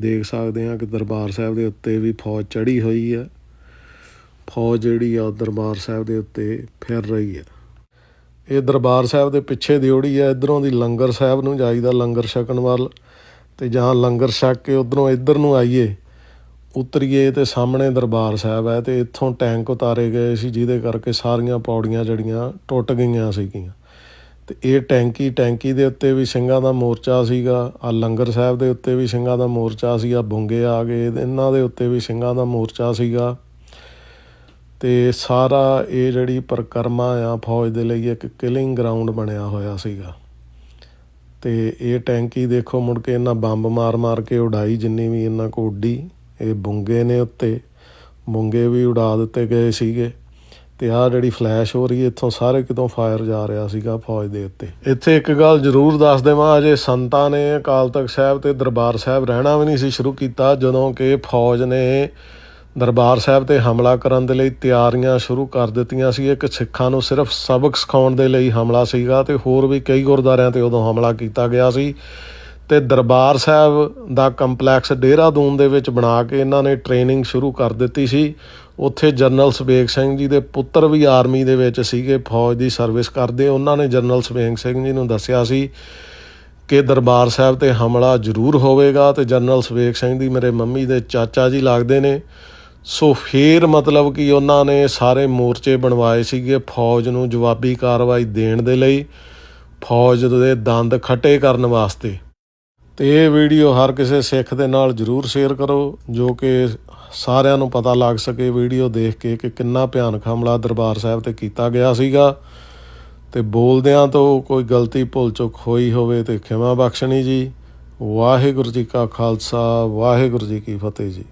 ਦੇਖ ਸਕਦੇ ਹਾਂ ਕਿ ਦਰਬਾਰ ਸਾਹਿਬ ਦੇ ਉੱਤੇ ਵੀ ਫੌਜ ਚੜੀ ਹੋਈ ਹੈ। ਫੌਜ ਜਿਹੜੀ ਆ ਉਹ ਦਰਬਾਰ ਸਾਹਿਬ ਦੇ ਉੱਤੇ ਫਿਰ ਰਹੀ ਹੈ। ਇਹ ਦਰਬਾਰ ਸਾਹਿਬ ਦੇ ਪਿੱਛੇ ਦਿਉੜੀ ਹੈ। ਇਧਰੋਂ ਦੀ ਲੰਗਰ ਸਾਹਿਬ ਨੂੰ ਜਾਈਦਾ ਲੰਗਰ ਛਕਣ ਵੱਲ ਤੇ ਜਾਂ ਲੰਗਰ ਛਕ ਕੇ ਉਧਰੋਂ ਇੱਧਰ ਨੂੰ ਆਈਏ, ਉਤਰੀਏ ਤੇ ਸਾਹਮਣੇ ਦਰਬਾਰ ਸਾਹਿਬ ਹੈ ਤੇ ਇੱਥੋਂ ਟੈਂਕ ਉਤਾਰੇ ਗਏ ਸੀ, ਜਿਹਦੇ ਕਰਕੇ ਸਾਰੀਆਂ ਪੌੜੀਆਂ ਜਿਹੜੀਆਂ ਟੁੱਟ ਗਈਆਂ ਸੀਗੀਆਂ। ਤੇ ਇਹ ਟੈਂਕੀ ਟੈਂਕੀ ਦੇ ਉੱਤੇ ਵੀ ਸਿੰਘਾਂ ਦਾ ਮੋਰਚਾ ਸੀਗਾ, ਆ ਲੰਗਰ ਸਾਹਿਬ ਦੇ ਉੱਤੇ ਵੀ ਸਿੰਘਾਂ ਦਾ ਮੋਰਚਾ ਸੀਗਾ ਬੁੰਗੇ ਆ ਗਏ, ਇਹਨਾਂ ਦੇ ਉੱਤੇ ਵੀ ਸਿੰਘਾਂ ਦਾ ਮੋਰਚਾ ਸੀਗਾ। ਤੇ ਸਾਰਾ ਇਹ ਜਿਹੜੀ ਪਰਿਕਰਮਾ ਆ, ਫੌਜ ਦੇ ਲਈ ਇੱਕ ਕਿਲਿੰਗ ਗਰਾਊਂਡ ਬਣਿਆ ਹੋਇਆ ਸੀਗਾ। ਤੇ ਇਹ ਟੈਂਕੀ ਦੇਖੋ, ਮੁੜ ਕੇ ਇਹਨਾਂ ਬੰਬ ਮਾਰ ਮਾਰ ਕੇ ਉਡਾਈ ਜਿੰਨੀ ਵੀ ਇਹਨਾਂ ਕੋ ਉੱਡੀ, ਇਹ ਬੁੰਗੇ ਨੇ ਉੱਤੇ, ਬੁੰਗੇ ਵੀ ਉਡਾ ਦਿੱਤੇ ਗਏ ਸੀਗੇ। ਤੇ ਆਹ ਜਿਹੜੀ ਫਲੈਸ਼ ਹੋ ਰਹੀ ਹੈ, ਇੱਥੋਂ ਸਾਰੇ ਕਿਤੋਂ ਫਾਇਰ ਜਾ ਰਿਹਾ ਸੀਗਾ ਫੌਜ ਦੇ ਉੱਤੇ। ਇੱਥੇ ਇੱਕ ਗੱਲ ਜ਼ਰੂਰ ਦੱਸ ਦੇਵਾਂ, ਅਜੇ ਸੰਤਾਂ ਨੇ ਅਕਾਲ ਤਖਤ ਸਾਹਿਬ ਤੇ ਦਰਬਾਰ ਸਾਹਿਬ ਰਹਿਣਾ ਵੀ ਨਹੀਂ ਸੀ ਸ਼ੁਰੂ ਕੀਤਾ, ਜਦੋਂ ਕਿ ਫੌਜ ਨੇ ਦਰਬਾਰ ਸਾਹਿਬ ਤੇ ਹਮਲਾ ਕਰਨ ਦੇ ਲਈ ਤਿਆਰੀਆਂ ਸ਼ੁਰੂ ਕਰ ਦਿੱਤੀਆਂ ਸੀ। ਇੱਕ ਸਿੱਖਾਂ ਨੂੰ ਸਿਰਫ ਸਬਕ ਸਿਖਾਉਣ ਦੇ ਲਈ ਹਮਲਾ ਸੀਗਾ ਤੇ ਹੋਰ ਵੀ ਕਈ ਗੁਰਦੁਆਰਿਆਂ ਤੇ ਉਦੋਂ ਹਮਲਾ ਕੀਤਾ ਗਿਆ ਸੀ। ਤੇ ਦਰਬਾਰ ਸਾਹਿਬ ਦਾ ਕੰਪਲੈਕਸ ਡੇਹਰਾਦੂਨ ਦੇ ਵਿੱਚ ਬਣਾ ਕੇ ਇਹਨਾਂ ਨੇ ਟ੍ਰੇਨਿੰਗ ਸ਼ੁਰੂ ਕਰ ਦਿੱਤੀ ਸੀ। ਉੱਥੇ ਜਨਰਲ ਸਵੇਗ ਸਿੰਘ ਜੀ ਦੇ ਪੁੱਤਰ ਵੀ ਆਰਮੀ ਦੇ ਵਿੱਚ ਸੀਗੇ, ਫੌਜ ਦੀ ਸਰਵਿਸ ਕਰਦੇ। ਉਹਨਾਂ ਨੇ ਜਨਰਲ ਸਵੇਗ ਸਿੰਘ ਜੀ ਨੂੰ ਦੱਸਿਆ ਸੀ ਕਿ ਦਰਬਾਰ ਸਾਹਿਬ ਤੇ ਹਮਲਾ ਜ਼ਰੂਰ ਹੋਵੇਗਾ ਤੇ ਜਨਰਲ ਸਵੇਗ ਸਿੰਘ ਦੀ ਮੇਰੇ ਮੰਮੀ ਦੇ ਚਾਚਾ ਜੀ ਲੱਗਦੇ ਨੇ। ਸੋ ਫੇਰ ਮਤਲਬ ਕਿ ਉਹਨਾਂ ਨੇ ਸਾਰੇ ਮੋਰਚੇ ਬਣਵਾਏ ਸੀਗੇ ਫੌਜ ਨੂੰ ਜਵਾਬੀ ਕਾਰਵਾਈ ਦੇਣ ਦੇ ਲਈ, ਫੌਜ ਦੇ ਦੰਦ ਖੱਟੇ ਕਰਨ ਵਾਸਤੇ। ਤੇ ਇਹ ਵੀਡੀਓ ਹਰ ਕਿਸੇ ਸਿੱਖ ਦੇ ਨਾਲ ਜਰੂਰ ਸ਼ੇਅਰ ਕਰੋ, ਜੋ ਕਿ ਸਾਰਿਆਂ ਨੂੰ ਪਤਾ ਲੱਗ ਸਕੇ ਵੀਡੀਓ ਦੇਖ ਕੇ ਕਿ ਕਿੰਨਾ ਭਿਆਨਕ ਹਮਲਾ ਦਰਬਾਰ ਸਾਹਿਬ ਤੇ ਕੀਤਾ ਗਿਆ ਸੀਗਾ। ਤੇ ਬੋਲਦਿਆਂ ਤੋਂ ਕੋਈ ਗਲਤੀ ਭੁੱਲ ਚੁੱਕ ਹੋਈ ਹੋਵੇ ਤੇ ਖਿਮਾ ਬਖਸ਼ਣੀ ਜੀ, ਵਾਹਿਗੁਰੂ ਜੀ ਕਾ ਖਾਲਸਾ, ਵਾਹਿਗੁਰੂ ਜੀ ਕੀ ਫਤਿਹ ਜੀ।